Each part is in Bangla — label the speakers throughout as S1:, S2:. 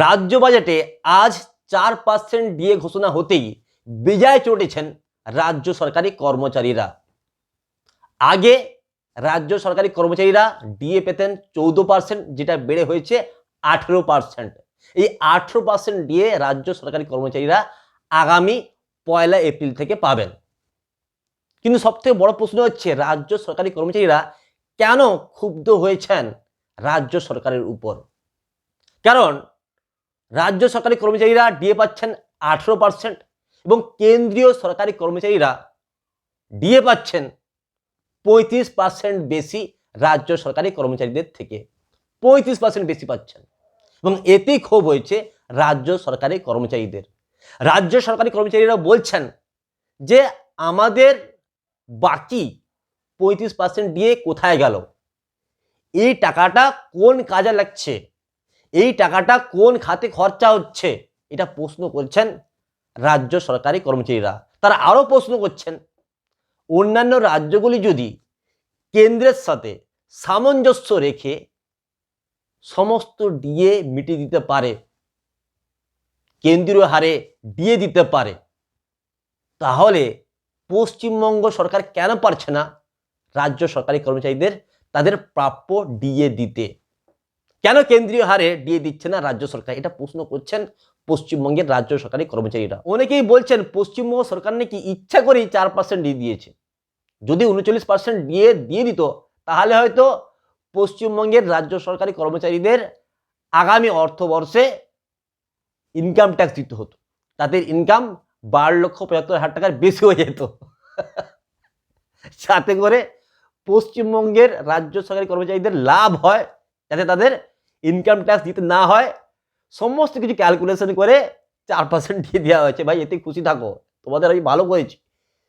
S1: রাজ্য বাজেটে আজ চার পার্সেন্ট ডিএ ঘোষণা হতেই বেজায় চটেছেন রাজ্য সরকারি কর্মচারীরা। আগে রাজ্য সরকারি কর্মচারীরা ডিএ পেতেন চৌদ্দ পার্সেন্ট, যেটা বেড়ে হয়েছে আঠেরো পার্সেন্ট। এই আঠেরো পার্সেন্ট ডিএ রাজ্য সরকারি কর্মচারীরা আগামী পয়লা এপ্রিল থেকে পাবেন। কিন্তু সবথেকে বড় প্রশ্ন হচ্ছে, রাজ্য সরকারি কর্মচারীরা কেন ক্ষুব্ধ হয়েছেন রাজ্য সরকারের উপর? কারণ রাজ্য সরকারি কর্মচারীরা ডিএ পাচ্ছেন আঠেরো পার্সেন্ট এবং কেন্দ্রীয় সরকারি কর্মচারীরা ডিএ পাচ্ছেন পঁয়ত্রিশ পার্সেন্ট বেশি রাজ্য সরকারি কর্মচারীদের থেকে। পঁয়ত্রিশ পার্সেন্ট বেশি পাচ্ছেন এবং এতেই ক্ষোভ হয়েছে রাজ্য সরকারি কর্মচারীদের। রাজ্য সরকারি কর্মচারীরা বলছেন যে আমাদের বাকি পঁয়ত্রিশ পার্সেন্ট দিয়ে কোথায় গেল? এই টাকাটা কোন কাজে লাগছে? এই টাকাটা কোন খাতে খরচা হচ্ছে? এটা প্রশ্ন করছেন রাজ্য সরকারি কর্মচারীরা। তারা আরও প্রশ্ন করছেন, অন্যান্য রাজ্যগুলি যদি কেন্দ্রের সাথে সামঞ্জস্য রেখে সমস্ত ডিএ মিটিয়ে দিতে পারে, কেন্দ্রীয় হারে ডিএ দিতে পারে, তাহলে পশ্চিমবঙ্গ সরকার কেন পারছে না রাজ্য সরকারি কর্মচারীদের তাদের প্রাপ্য ডিএ দিতে? কেন কেন্দ্রীয় হারে দিয়ে দিচ্ছে না রাজ্য সরকার? এটা প্রশ্ন করছেন পশ্চিমবঙ্গের রাজ্য সরকারি কর্মচারীরা। অনেকেই বলছেন পশ্চিমবঙ্গ সরকার নাকি ইচ্ছা করেই চার পার্সেন্ট ডিএ দিয়েছে। যদি উনচল্লিশ পার্সেন্ট ডিএ দিয়ে দিত, তাহলে হয়তো পশ্চিমবঙ্গের রাজ্য সরকারি কর্মচারীদের আগামী অর্থবর্ষে ইনকাম ট্যাক্স দিতে হতো। তাদের ইনকাম বারো লক্ষ পঁচাত্তর হাজার টাকার বেশি হয়ে যেত। যাতে করে পশ্চিমবঙ্গের রাজ্য সরকারি কর্মচারীদের লাভ হয়, যাতে তাদের ইনকাম ট্যাক্স দিতে না হয়, সমস্ত কিছু ক্যালকুলেশন করে চার পার্সেন্ট দিয়ে দেওয়া হয়েছে। ভাই এতে খুশি থাকো। তোমাদের আমি ভালো করেছি।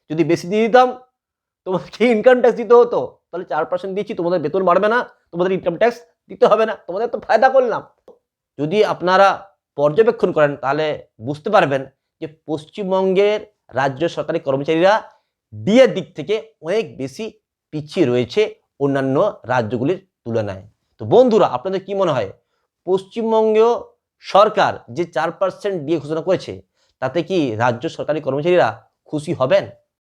S1: যদি বেশি দিয়ে দিতাম, তোমাদেরকে ইনকাম ট্যাক্স দিতে হতো, তাহলে চার পার্সেন্ট দিচ্ছি তোমাদের বেতন বাড়বে না, তোমাদের ইনকাম ট্যাক্স দিতে হবে না। তোমাদের তো ফায়দা করলাম। যদি আপনারা পর্যবেক্ষণ করেন, তাহলে বুঝতে পারবেন যে পশ্চিমবঙ্গের রাজ্য সরকারি কর্মচারীরা ডিএর দিক থেকে অনেক বেশি পিছিয়ে রয়েছে অন্যান্য রাজ্যগুলির তুলনায়। তো বন্ধুরা, আপনাদের কি মনে হয়? পশ্চিমবঙ্গ সরকার যে চার পার্সেন্ট ডিএ ঘোষণা করেছে, তাতে কি রাজ্য সরকারি কর্মচারীরা খুশি হবেন?